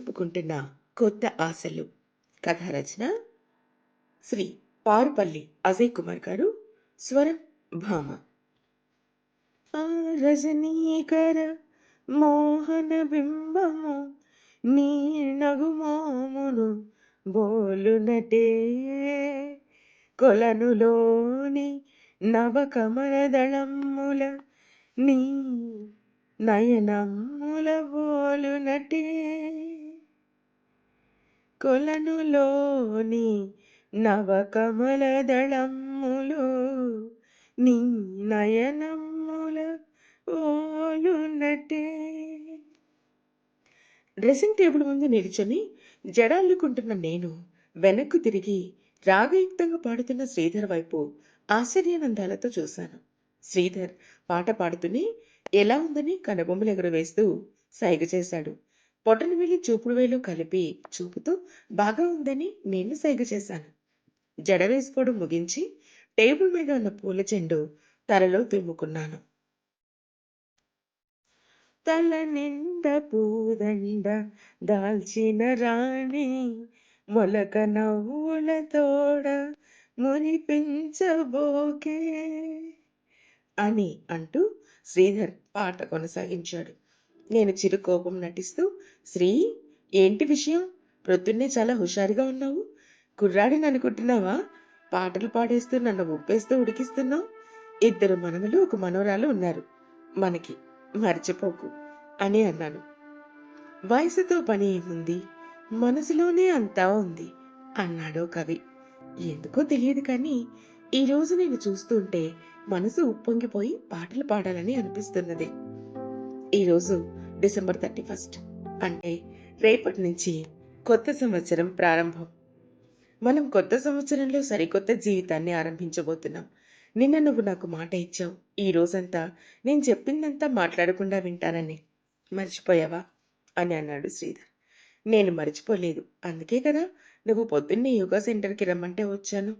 నింపుకుంటున్న కొత్త ఆశలు. కథ రచన శ్రీ పారుపల్లి అజయ్ కుమార్ గారు స్వరం భామ. రజనీకర మోహన బింబము నీ నగుమోమును బోలునటే కొలనులోని నవకమలదళముల నీ నయనముల బోలునటే కొలనులోని నవకమలదళములు నీ నయనముల ఓలునటే డ్రెస్సింగ్ టేబుల్ ముందు నిల్చొని జడాలుకుంటున్న నేను వెనక్కు తిరిగి రాగయుక్తంగా పాడుతున్న శ్రీధర్ వైపు ఆశ్చర్యానందాలతో చూశాను. శ్రీధర్ పాట పాడుతూనే ఎలా ఉందని కనుబొమ్మలు ఎగురవేస్తూ సైగ చేశాడు. పొట్టను వెళ్ళి చూపుడు వేలు కలిపి చూపుతూ బాగా ఉందని నేను సైగ చేశాను. జడ వేసుకోవడం ముగించి టేబుల్ మీద ఉన్న పూల చెండు తలలో తుమ్ముకున్నాను. తల నిండ పూదండ దాల్చిన రాణి మొలక నవ్వుల తోడ మునిపించబోకే అని అంటూ శ్రీధర్ పాట కొనసాగించాడు. నేను చిరు కోపం నటిస్తూ శ్రీ ఏంటి విషయం? ప్రొద్దున్నే చాలా హుషారుగా ఉన్నావు. కుర్రాడిని అనుకుంటున్నావా? పాటలు పాడేస్తూ నన్ను ఉప్పేస్తూ ఉడికిస్తున్నావు. ఇద్దరు మనవలు ఒక మనవరాలు ఉన్నారు. మనకి మర్చిపోకు అని అన్నాను. వయసుతో పని ఏముంది? మనసులోనే అంతా ఉంది అన్నాడో కవి. ఎందుకో తెలియదు కానీ ఈరోజు నేను చూస్తుంటే మనసు ఉప్పొంగిపోయి పాటలు పాడాలని అనిపిస్తున్నది. ఈరోజు డిసెంబర్ థర్టీ ఫస్ట్ అంటే రేపటి నుంచి కొత్త సంవత్సరం ప్రారంభం. మనం కొత్త సంవత్సరంలో సరికొత్త జీవితాన్ని ఆరంభించబోతున్నాం. నిన్న నువ్వు నాకు మాట ఇచ్చావు. ఈ రోజంతా నేను చెప్పిందంతా మాట్లాడకుండా వింటానని. మర్చిపోయావా? అని అన్నాడు శ్రీధర్. నేను మర్చిపోలేదు. అందుకే కదా నువ్వు పొద్దున్నే యోగా సెంటర్కి రమ్మంటే వచ్చాను.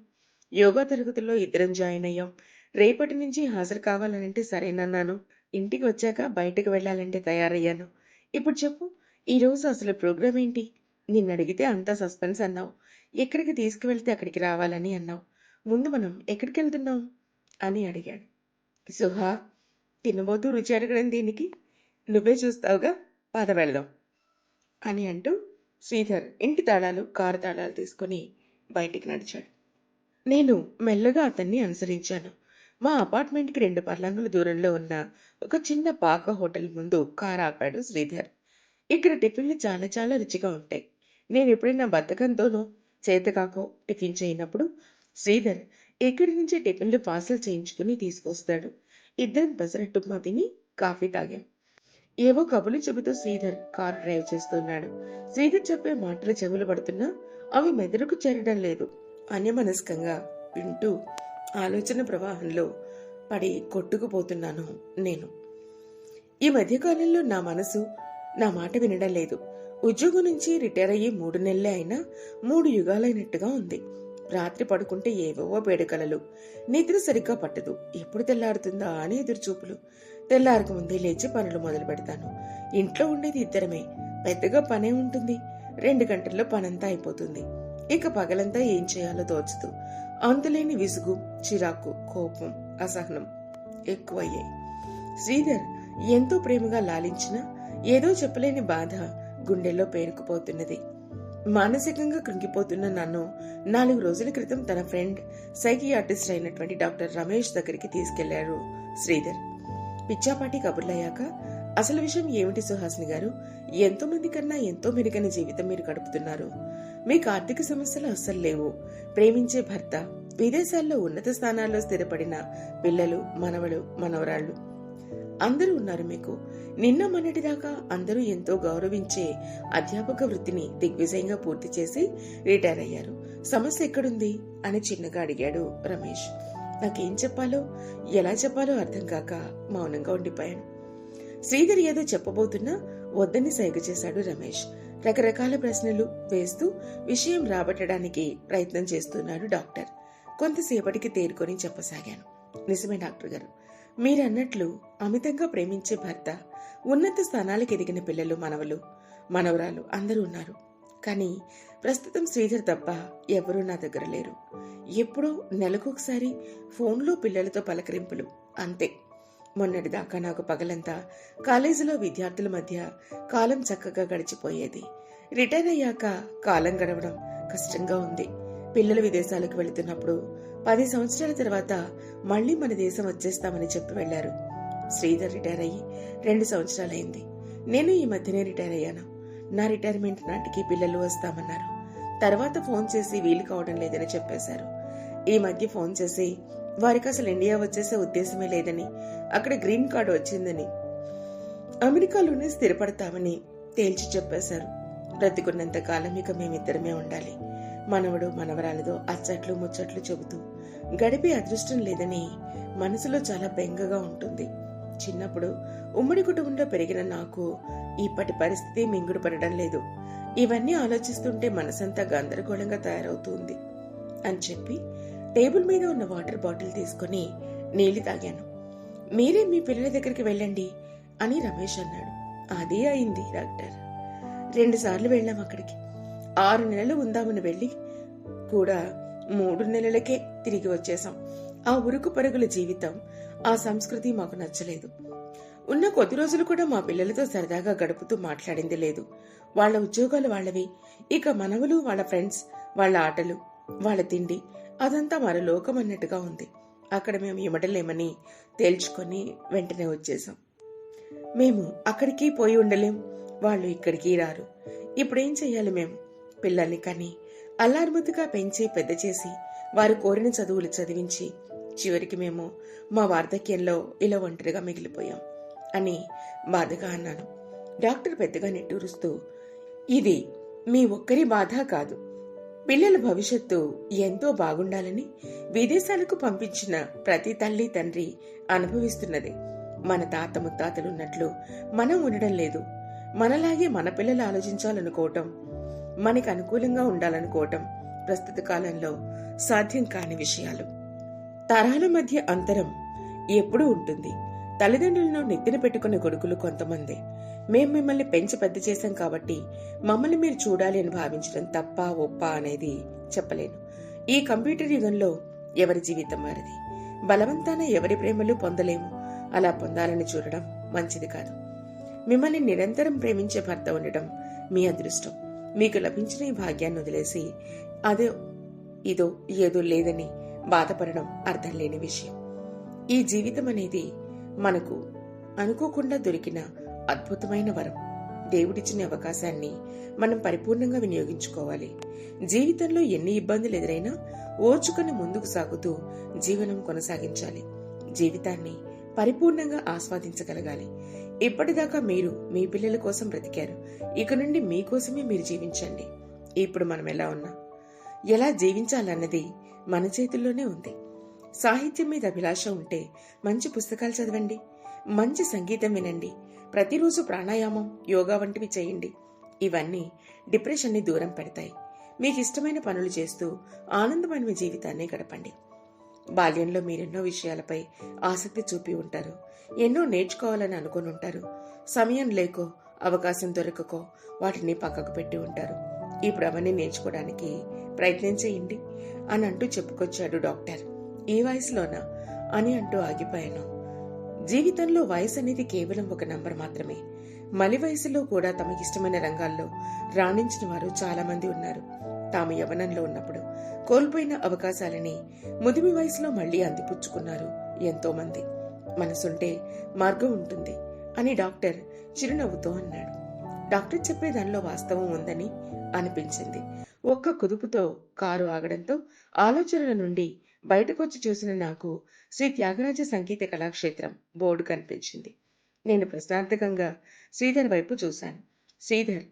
యోగా తరగతిలో ఇద్దరం జాయిన్ అయ్యాం. రేపటి నుంచి హాజరు కావాలనంటే సరేనన్నాను. ఇంటికి వచ్చాక బయటకు వెళ్ళాలంటే తయారయ్యాను. ఇప్పుడు చెప్పు ఈరోజు అసలు ప్రోగ్రామ్ ఏంటి? నిన్ను అడిగితే అంతా సస్పెన్స్ అన్నావు. ఎక్కడికి తీసుకువెళ్తే అక్కడికి రావాలని అన్నావు. ముందు మనం ఎక్కడికి వెళ్తున్నాం అని అడిగాడు. సుహా తినబోతూ రుచి అడగడం దీనికి? నువ్వే చూస్తావుగా? పద వెళ్దాం. అని అంటూ శ్రీధర్ ఇంటి తాళాలు కారు తాళాలు తీసుకొని బయటికి నడిచాడు. నేను మెల్లగా అతన్ని అనుసరించాను. మా అపార్ట్మెంట్కి రెండు పర్లాంగుల దూరంలో ఉన్న ఒక చిన్న పాక హోటల్ ముందు కారు ఆపాడు శ్రీధర్. ఇక్కడ టిఫిన్లు చాలా చాలా రుచిగా ఉంటాయి. నేను ఎప్పుడైనా బద్ధకంతోనో చేతకాకో టిఫిన్ చేయనప్పుడు శ్రీధర్ ఇక్కడి నుంచి టిఫిన్లు పార్సల్ చేయించుకుని తీసుకొస్తాడు. ఇద్దరం పెసరట్టుప్మా తిని కాఫీ తాగాం. ఏవో కబులు చెబుతూ శ్రీధర్ కార్ డ్రైవ్ చేస్తున్నాడు. శ్రీధర్ చెప్పే మాటలు చెవులు పడుతున్నా అవి మెదడుకు చేరడం లేదు. అన్యమనస్కంగా వింటూ ఆలోచన ప్రవాహంలో పడి కొట్టుకుపోతున్నాను నేను. ఈ మధ్యకాలంలో నా మనసు నా మాట వినడం లేదు. ఉద్యోగం నుంచి రిటైర్ అయ్యి మూడు నెలలే అయినా మూడు యుగాలైనట్టుగా ఉంది. రాత్రి పడుకుంటే ఏవేవో పేడకలలు నిద్ర సరిగ్గా పట్టదు. ఎప్పుడు తెల్లారుతుందా అని ఎదురుచూపులు. తెల్లారక ముందే లేచి పనులు మొదలు పెడతాను. ఇంట్లో ఉండేది ఇద్దరమే. పెద్దగా పనే ఉంటుంది. రెండు గంటల్లో పనంతా అయిపోతుంది. ఇక పగలంతా ఏం చేయాలో తోచదు. అంతులేని విసుగు చిరాకు కోపం అసహనం ఎక్కువయ్యాయి. శ్రీధర్ ఎంతో ప్రేమగా లాలించిన ఏదో చెప్పలేని బాధ గుండెల్లో పేరుకుపోతున్నది. మానసికంగా కృంగిపోతున్న నన్ను నాలుగు రోజుల క్రితం తన ఫ్రెండ్ సైకియాట్రిస్ట్ అయినటువంటి డాక్టర్ రమేష్ దగ్గరికి తీసుకెళ్ళారు శ్రీధర్. పిచ్చాపాటి కబుర్లయ్యాక అసలు విషయం ఏమిటి సుహాసిని గారు? ఎంతో మంది కన్నా ఎంతో మెరుగైన జీవితం మీరు గడుపుతున్నారు. మీకు ఆర్థిక సమస్యలు అస్సలు లేవు. ప్రేమించే భర్త విదేశాల్లో ఉన్నత స్థానాల్లో స్థిరపడిన పిల్లలు మనవలు మనవరాళ్ళు అందరూ ఉన్నారు మీకు. నిన్న మొన్నటిదాకా అందరూ ఎంతో గౌరవించే అధ్యాపక వృత్తిని దిగ్విజయంగా పూర్తి చేసి రిటైర్ అయ్యారు. సమస్య ఎక్కడుంది? అని చిన్నగా అడిగాడు రమేష్. నాకేం చెప్పాలో ఎలా చెప్పాలో అర్థం కాక మౌనంగా ఉండిపోయాను. శ్రీధర్ ఏదో చెప్పబోతున్నా వద్దని సైగ చేశాడు రమేష్. రకరకాల ప్రశ్నలు వేస్తూ విషయం రాబట్టడానికి ప్రయత్నం చేస్తున్నాడు డాక్టర్. కొంతసేపటికి తేరుకొని చెప్పసాగాను. నిజమే డాక్టర్ గారు. మీరన్నట్లు అమితంగా ప్రేమించే భర్త ఉన్నత స్థానాలకు ఎదిగిన పిల్లలు మనవలు మనవరాలు అందరూ ఉన్నారు. కానీ ప్రస్తుతం శ్రీధర్ తప్ప ఎవరూ నా దగ్గర లేరు. ఎప్పుడో నెలకొకసారి ఫోన్లో పిల్లలతో పలకరింపులు అంతే. మొన్నటిదాకా నాకు పగలంతా కాలేజీలో విద్యార్థుల మధ్య కాలం చక్కగా గడిచిపోయేది. రిటైర్ అయ్యాక కాలం గడవడం కష్టంగా ఉంది. పిల్లలు విదేశాలకు వెళుతున్నప్పుడు పది సంవత్సరాల తర్వాత మళ్ళీ మన దేశం వచ్చేస్తామని చెప్పి వెళ్ళారు శ్రీధర్ రిటైర్ అయ్యి రెండు సంవత్సరాలైంది. నేను ఈ మధ్యనే రిటైర్ అయ్యాను. నా రిటైర్మెంట్ నాటికి పిల్లలు వస్తామన్నారు. తర్వాత ఫోన్ చేసి వీలు కావడం లేదని చెప్పేశారు. ఈ మధ్య ఫోన్ చేసి వారికి అసలు ఇండియా వచ్చేసే ఉద్దేశమే లేదని అక్కడ గ్రీన్ కార్డు వచ్చిందని. అమెరికాలోనే స్థిరపడతామని తేల్చి చెప్పేశారు. బ్రతికున్నంత కాలం ఇక మేమిద్దరమే ఉండాలి మనవడు మనవరాలతో అచ్చట్లు ముచ్చట్లు చెబుతూ. గడిపే అదృష్టం లేదని మనసులో చాలా బెంగగా ఉంటుంది. చిన్నప్పుడు ఉమ్మడి కుటుంబంలో పెరిగిన నాకు ఇప్పటి పరిస్థితి మింగుడు పడడం లేదు. ఇవన్నీ ఆలోచిస్తుంటే మనసంతా గందరగోళంగా తయారవుతుంది అని చెప్పి టేబుల్ మీద ఉన్న వాటర్ బాటిల్ తీసుకుని నీళ్ళు తాగాను. మీరే మీ పిల్లల దగ్గరికి వెళ్ళండి అని రమేష్ అన్నాడు. అదే అయింది డాక్టర్. రెండు సార్లు వెళ్ళాం అక్కడికి. ఆరు నెలలు ఉందామని వెళ్ళి కూడా మూడు నెలలకే తిరిగి వచ్చేసాం ఆ ఉరుకు పరుగుల జీవితం ఆ సంస్కృతి మాకు నచ్చలేదు. ఉన్న కొద్ది రోజులు కూడా మా పిల్లలతో సరదాగా గడుపుతూ మాట్లాడింది లేదు. వాళ్ళ ఉద్యోగాలు వాళ్ళవి. ఇక మనవులు వాళ్ళ ఫ్రెండ్స్ వాళ్ళ ఆటలు వాళ్ళ తిండి అదంతా మరో లోకం అన్నట్టుగా ఉంది. అక్కడ మేము ఇమడలేమని తేల్చుకొని వెంటనే వచ్చేసాం మేము అక్కడికి పోయి ఉండలేం. వాళ్ళు ఇక్కడికి రారు. ఇప్పుడేం చెయ్యాలి మేము? పిల్లల్ని కని అల్లారుముద్దుగా పెంచి పెద్ద చేసి వారు కోరిన చదువులు చదివించి చివరికి మేము మా వార్ధక్యంలో ఇలా ఒంటరిగా మిగిలిపోయాం అని బాధగా అన్నాను. డాక్టర్ పెద్దగా నిట్టూరుస్తూ ఇది మీ ఒక్కరి బాధ కాదు. పిల్లల భవిష్యత్తు ఎంతో బాగుండాలని విదేశాలకు పంపించిన ప్రతి తల్లి తండ్రి అనుభవిస్తున్నది. మన తాత ముత్తాతలున్నట్లు మనం ఉండడం లేదు. మనలాగే మన పిల్లలు ఆలోచించాలనుకోవటం మనకి అనుకూలంగా ఉండాలనుకోవటం ప్రస్తుత కాలంలో సాధ్యం కాని విషయాలు. తరాల మధ్య అంతరం ఎప్పుడూ ఉంటుంది. తల్లిదండ్రులను నెత్తిన పెట్టుకున్న కొడుకులు కొంతమంది. మేం మిమ్మల్ని పెంచి పెద్ద చేశాం కాబట్టి మమ్మల్ని మీరు చూడాలి అని భావించడం తప్ప ఒప్ప అనేది చెప్పలేను. ఈ కంప్యూటర్ యుగంలో ఎవరి జీవితం వారిది? బలవంతాన ఎవరి ప్రేమలు పొందలేము. అలా పొందాలని చూడడం మంచిది కాదు. మిమ్మల్ని నిరంతరం ప్రేమించే భర్త ఉండటం మీ అదృష్టం. మీకు లభించిన ఈ భాగ్యాన్ని వదిలేసి అదో ఇదో ఏదో లేదని బాధపడడం అర్థం లేని విషయం. ఈ జీవితం అనేది మనకు అనుకోకుండా దొరికిన అద్భుతమైన వరం. దేవుడిచ్చిన అవకాశాన్ని మనం పరిపూర్ణంగా వినియోగించుకోవాలి. జీవితంలో ఎన్ని ఇబ్బందులు ఎదురైనా ఓర్చుకుని ముందుకు సాగుతూ జీవనం కొనసాగించాలి. జీవితాన్ని పరిపూర్ణంగా ఆస్వాదించగలగాలి. ఇప్పటిదాకా మీరు మీ పిల్లల కోసం బ్రతికారు. ఇక నుండి మీకోసమే మీరు జీవించండి. ఇప్పుడు మనం ఎలా ఉన్నా? ఎలా జీవించాలన్నది మన చేతుల్లోనే ఉంది. సాహిత్యం మీద అభిలాష ఉంటే మంచి పుస్తకాలు చదవండి మంచి సంగీతం వినండి ప్రతిరోజు ప్రాణాయామం యోగా వంటివి చేయండి. ఇవన్నీ డిప్రెషన్ని దూరం పెడతాయి. మీకు ఇష్టమైన పనులు చేస్తూ ఆనందమైన జీవితాన్ని గడపండి. బాల్యంలో మీరెన్నో విషయాలపై ఆసక్తి చూపి ఉంటారు. ఎన్నో నేర్చుకోవాలని అనుకుని ఉంటారు. సమయం లేకో అవకాశం దొరకకో వాటిని పక్కకు పెట్టి ఉంటారు. ఇప్పుడు అవన్నీ నేర్చుకోవడానికి ప్రయత్నం చేయండి. అని అంటూ చెప్పుకొచ్చాడు డాక్టర్. ఈ వయసులోనా? అని అంటూ ఆగిపోయాను. జీవితంలో వయసు అనేది కేవలం ఒక నంబర్ మాత్రమే. మలి వయసులో కూడా తమకిష్టమైన రంగాల్లో రాణించిన వారు చాలా మంది ఉన్నారు. తాము యవనంలో ఉన్నప్పుడు కోల్పోయిన అవకాశాలని ముదిమి వయసులో మళ్ళీ అందిపుచ్చుకున్నారు ఎంతో మంది. మనసుంటే మార్గం ఉంటుంది అని డాక్టర్ చిరునవ్వుతో అన్నాడు. డాక్టర్ చెప్పే దానిలో వాస్తవం ఉందని అనిపించింది. ఒక్క కుదుపుతో కారు ఆగడంతో ఆలోచనల నుండి బయటకొచ్చి చూసిన నాకు శ్రీ త్యాగరాజ సంగీత కళాక్షేత్రం బోర్డు కనిపించింది. నేను ప్రశ్నార్థకంగా శ్రీధర్ వైపు చూశాను. శ్రీధర్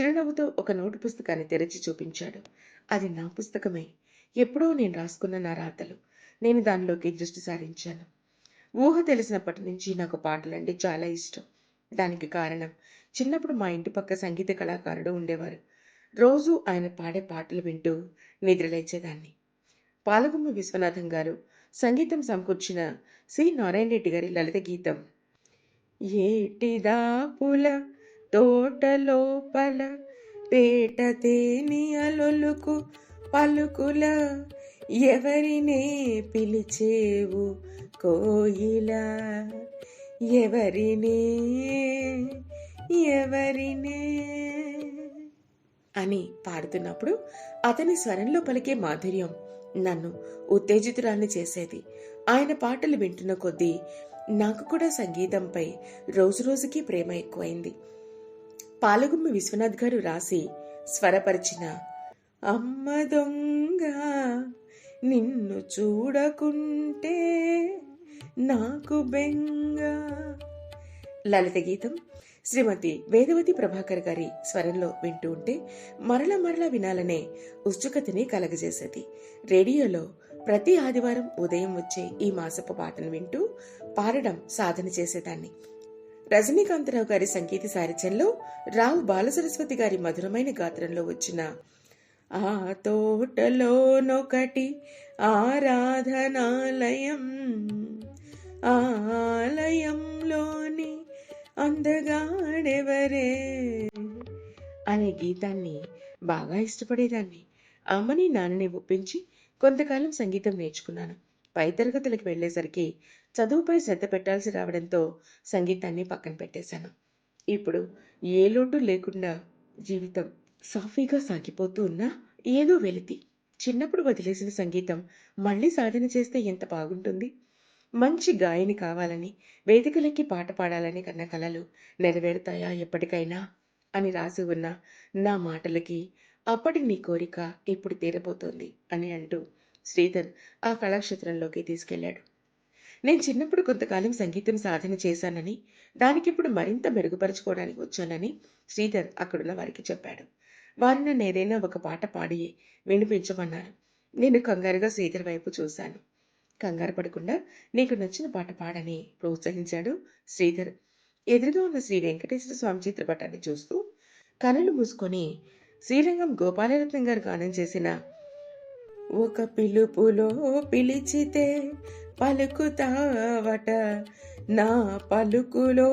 చిరునవ్వుతో ఒక నోటు పుస్తకాన్ని తెరిచి చూపించాడు. అది నా పుస్తకమే. ఎప్పుడో నేను రాసుకున్న నా రాతలు. నేను దానిలోకి దృష్టి సారించాను. ఊహ తెలిసినప్పటి నుంచి నాకు పాటలంటే చాలా ఇష్టం. దానికి కారణం చిన్నప్పుడు మా ఇంటి పక్క సంగీత కళాకారుడు ఉండేవారు. రోజు ఆయన పాడే పాటలు వింటూ నిద్రలేచేదాన్ని. పాలగుమ్మ విశ్వనాథం గారు సంగీతం సమకూర్చిన సి నారాయణ రెడ్డి గారి లలిత గీతం. ఏటిదా పుల తోట లోపల పేట తేని అలొలుకు పలుకుల ఎవరినే పిలిచేవు కోయిలా? ఎవరినే? ఎవరినే? అని పాడుతున్నప్పుడు అతని స్వరంలో పలికే మాధుర్యం నన్ను ఉత్తేజితురాన్ని చేసేది. ఆయన పాటలు వింటున్న కొద్దీ నాకు కూడా సంగీతంపై రోజురోజుకి ప్రేమ ఎక్కువైంది. పాలగుమ్మి విశ్వనాథ్ గారు రాసి స్వరపరిచిన అమ్మ దొంగ నిన్ను చూడకుంటే నాకు బెంగ లలిత గీతం శ్రీమతి వేదవతి ప్రభాకర్ గారి స్వరంలో వింటూ ఉంటే మరల మరల వినాలనే ఉత్సుకతని కలగజేసేది. రేడియోలో ప్రతి ఆదివారం ఉదయం వచ్చే ఈ మాసపు పాటను వింటూ పాడడం సాధన చేసేదాన్ని. రజనీకాంతరావు గారి సంగీత సారథ్యంలో రావు బాలసరస్వతి గారి మధురమైన గాత్రంలో వచ్చిన ఆ తోటలోనొకటి ఆరాధనాలయం ఆలయంలోని అందగాడెవరే? అనే గీతాన్ని బాగా ఇష్టపడేదాన్ని. అమ్మని నాన్నని ఒప్పించి కొంతకాలం సంగీతం నేర్చుకున్నాను. పై తరగతులకు వెళ్ళేసరికి చదువుపై శ్రద్ధ పెట్టాల్సి రావడంతో సంగీతాన్ని పక్కన పెట్టేశాను. ఇప్పుడు ఏ లోటు లేకుండా జీవితం సాఫీగా సాగిపోతూ ఉన్నా ఏదో వెలితి. చిన్నప్పుడు వదిలేసిన సంగీతం మళ్ళీ సాధన చేస్తే ఎంత బాగుంటుంది? మంచి గాయని కావాలని వేదికలకి పాట పాడాలని కన్న కలలు నెరవేరుతాయా ఎప్పటికైనా అని రాసి ఉన్న నా మాటలకి అప్పటి నీ కోరిక ఇప్పుడు తీరబోతోంది అని అంటూ శ్రీధర్ ఆ కళాక్షేత్రంలోకి తీసుకెళ్ళాడు నేను చిన్నప్పుడు కొంతకాలం సంగీతం సాధన చేశానని దానికిప్పుడు మరింత మెరుగుపరచుకోవడానికి వచ్చానని శ్రీధర్ అక్కడున్న వారికి చెప్పాడు. వారు నన్ను ఏదైనా ఒక పాట పాడి వినిపించమన్నారు. నేను కంగారుగా శ్రీధర్ వైపు చూశాను. కంగారు పడకుండా నీకు నచ్చిన పాట పాడని ప్రోత్సహించాడు శ్రీధర్. ఎదురుగా ఉన్న శ్రీ వెంకటేశ్వర స్వామి చిత్రపటాన్ని చూస్తూ కనులు మూసుకొని శ్రీరంగం గోపాలరత్నం గారు గానం చేసిన ఒక పిలుపులో పిలిచితే పలుకుతావట నా పలుకులో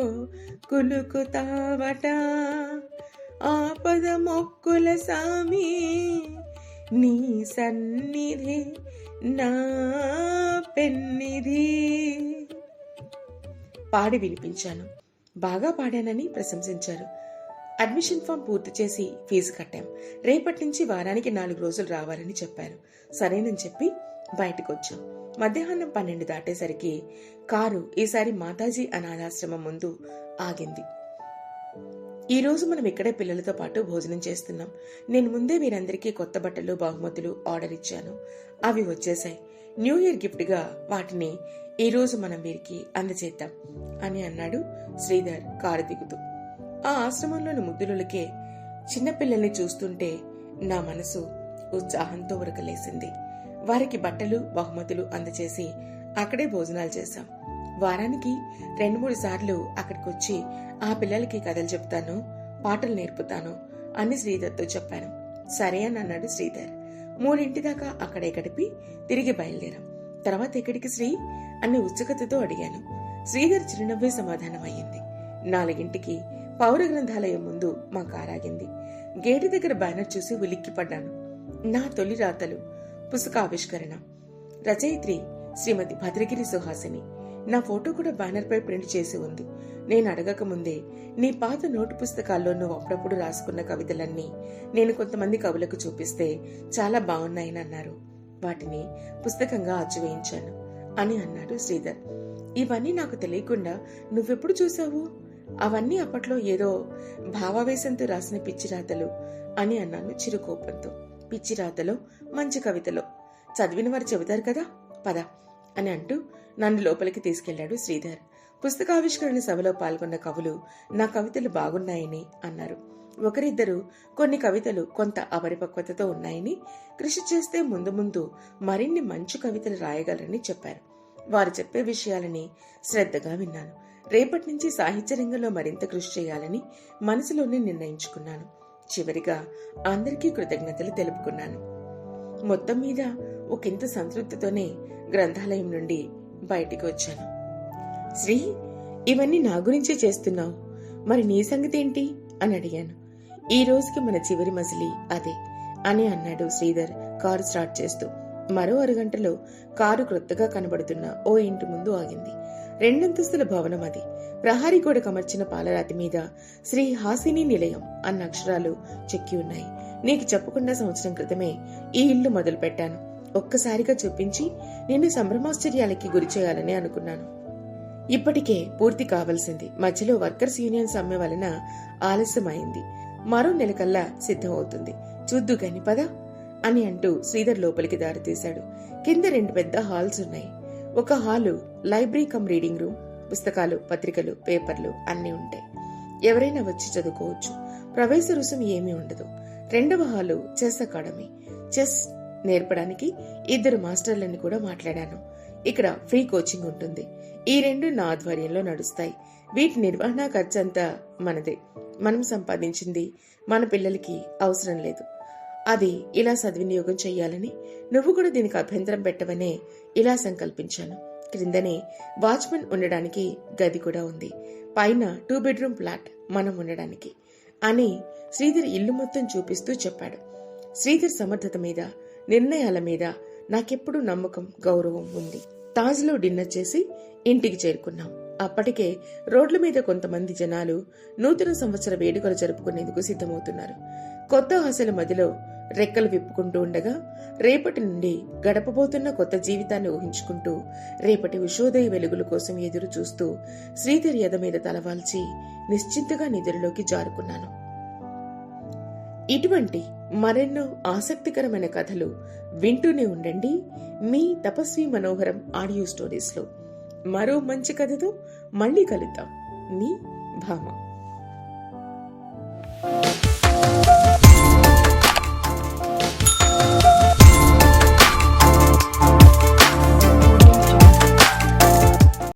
కులుకుతావట. ఆపద మొక్కుల సామి నీ సన్నిధి నా పెన్నిది పాడి వినిపించాను. బాగా పాడానని ప్రశంసించారు. అడ్మిషన్ ఫామ్ పూర్తి చేసి ఫీజు కట్టాం. రేపటి నుంచి వారానికి నాలుగు రోజులు రావాలని చెప్పారు. సరేనని చెప్పి బయటకు వచ్చాం మధ్యాహ్నం పన్నెండు దాటేసరికి కారు ఈసారి మాతాజీ అనాథాశ్రమం ముందు ఆగింది. ఈ రోజు మనం ఇక్కడే పిల్లలతో పాటు భోజనం చేస్తున్నాం. నేను ముందే వీరందరికీ కొత్త బట్టలు బహుమతులు ఆర్డర్ ఇచ్చాను. అవి వచ్చేసాయి న్యూ ఇయర్ గిఫ్ట్గా వాటిని ఈ రోజు మనం వీరికి అందజేద్దాం అని అన్నాడు శ్రీధర్ కారు దిగుతూ. ఆ ఆశ్రమంలోని ముద్దులకే చిన్నపిల్లల్ని చూస్తుంటే నా మనసు ఉత్సాహంతో ఉరకలేసింది. వారికి బట్టలు బహుమతులు అందచేసి అక్కడే భోజనాలు చేశాం. వారానికి రెండు మూడు సార్లు అక్కడికి వచ్చి ఆ పిల్లలకి కథలు చెప్తాను పాటలు నేర్పుతాను అని శ్రీధర్తో చెప్పాను. సరే అని అన్నాడు శ్రీధర్. మూడింటి దాకా అక్కడే గడిపి తిరిగి బయలుదేరాం. తర్వాత ఎక్కడికి శ్రీ అని ఉత్సుకతతో అడిగాను. శ్రీధర్ చిరునవ్వే సమాధానం అయ్యింది నాలుగింటికి పౌర గ్రంథాలయం ముందు మా కారాగింది గేటు దగ్గర బ్యానర్ చూసి ఉలిక్కిపడ్డాను. నా తొలి రాతలు పుస్తకావిష్కరణ. రచయిత్రి శ్రీమతి భద్రగిరి సుహాసిని. నా ఫోటో కూడా బ్యానర్పై ప్రింట్ చేసి ఉంది. నేను అడగక ముందే నీ పాత నోటు పుస్తకాల్లో నువ్వు అప్పుడప్పుడు రాసుకున్న కవితలన్నీ నేను కొంతమంది కవులకు చూపిస్తే చాలా బాగున్నాయని అన్నారు. వాటిని పుస్తకంగా అచ్చువేయించాను అని అన్నాడు శ్రీధర్. ఇవన్నీ నాకు తెలియకుండా నువ్వెప్పుడు చూసావు అవన్నీ అప్పట్లో ఏదో భావావేశంతో రాసిన పిచ్చిరాతలు అని అన్నాను చిరుకోపంతో. పిచ్చిరాతలో మంచి కవితలో. చదివిన వారు చెబుతారు కదా? పద. అని అంటూ నన్ను లోపలికి తీసుకెళ్ళాడు శ్రీధర్. పుస్తకావిష్కరణ సభలో పాల్గొన్న కవులు నా కవితలు బాగున్నాయని అన్నారు. ఒకరిద్దరు కొన్ని కవితలు కొంత అపరిపక్వతతో ఉన్నాయని కృషి చేస్తే ముందు ముందు మరిన్ని మంచి కవితలు రాయగలరని చెప్పారు. వారు చెప్పే విషయాలని శ్రద్ధగా విన్నాను. రేపటి నుంచి సాహిత్య రంగంలో మరింత కృషి చేయాలని మనసులోనే నిర్ణయించుకున్నాను. చివరిగా అందరికీ కృతజ్ఞతలు తెలుపుకున్నాను. మొత్తం మీద ఒకంత సంతృప్తితోనే గ్రంథాలయం నుండి బయటికి వచ్చాను. శ్రీ ఇవన్నీ నా గురించే చేస్తున్నావు. మరి నీ సంగతి ఏంటి? అని అడిగాను. ఈ రోజుకి మన చివరి మజిలీ అదే అని అన్నాడు శ్రీధర్ కారు స్టార్ట్ చేస్తూ. మరో అరగంటలో కారు క్రొత్తగా కనబడుతున్న ఓ ఇంటి ముందు ఆగింది. రెండంతస్తుల భవనం అది. ప్రహారీ గోడ కమర్చిన పాలరాతి మీద శ్రీ హాసిని నిలయం అన్న అక్షరాలు చెక్కి ఉన్నాయి. నీకు చెప్పకుండా సంవత్సరం క్రితమే ఈ ఇల్లు మొదలు పెట్టాను ఒక్కసారిగా చూపించి నిన్ను సంభ్రమాశ్చర్యాలకి గురి చేయాలని అనుకున్నాను. ఇప్పటికే పూర్తి కావలసింది మధ్యలో వర్కర్స్ యూనియన్ సమ్మె వలన ఆలస్యమైంది. మరో నెలకల్లా సిద్ధమవుతుంది. చూద్దు గాని పద అని అంటూ శ్రీధర్ లోపలికి దారితీశాడు. కింద రెండు పెద్ద హాల్స్ ఉన్నాయి. ఒక hall library cum reading room పుస్తకాలు పత్రికలు పేపర్లు అన్నీ ఉంటాయి. ఎవరైనా వచ్చి చదువుకోవచ్చు. ప్రవేశ రుసుం ఏమీ ఉండదు. రెండవ హాలు చెస్ అకాడమీ. చెస్ నేర్పడానికి ఇద్దరు మాస్టర్లని కూడా మాట్లాడాను. ఇక్కడ ఫ్రీ కోచింగ్ ఉంటుంది. ఈ రెండు నా ఆధ్వర్యంలో నడుస్తాయి. వీటి నిర్వహణ ఖర్చంతా మనదే. మనం సంపాదించింది మన పిల్లలకి అవసరం లేదు. అది ఇలా సద్వినియోగం చెయ్యాలని నువ్వు కూడా దీనికి అభ్యంతరం పెట్టవనే ఇలా సంకల్పించాను. క్రిందనే వాచ్మెన్ ఉండడానికి గది కూడా ఉంది. పైన టూ బెడ్రూమ్ ఫ్లాట్ మనం ఉండడానికి అని శ్రీధర్ ఇల్లు మొత్తం చూపిస్తూ చెప్పాడు. శ్రీధర్ సమర్థత మీద నిర్ణయాల మీద నాకెప్పుడు నమ్మకం గౌరవం ఉంది. తాజ్లో డిన్నర్ చేసి ఇంటికి చేరుకున్నాం. అప్పటికే రోడ్ల మీద కొంతమంది జనాలు నూతన సంవత్సర వేడుకలు జరుపుకునేందుకు సిద్ధమవుతున్నారు. కొత్త ఆశల మధ్యలో రెక్కలు విప్పుకుంటూ ఉండగా రేపటి నుండి గడపబోతున్న కొత్త జీవితాన్ని ఊహించుకుంటూ రేపటి ఉషోదయ వెలుగుల కోసం ఎదురు చూస్తూ శ్రీధర్ ఎద మీద తలవాల్చి నిశ్చింతగా నిద్రలోకి జారుకున్నాను. ఇటువంటి మరెన్నో ఆసక్తికరమైన కథలు వింటూనే ఉండండి. మీ తపస్వి మనోహరం ఆడియో స్టోరీస్లో. మరో మంచి కథతో మళ్ళీ కలుద్దాం. మీ భామ.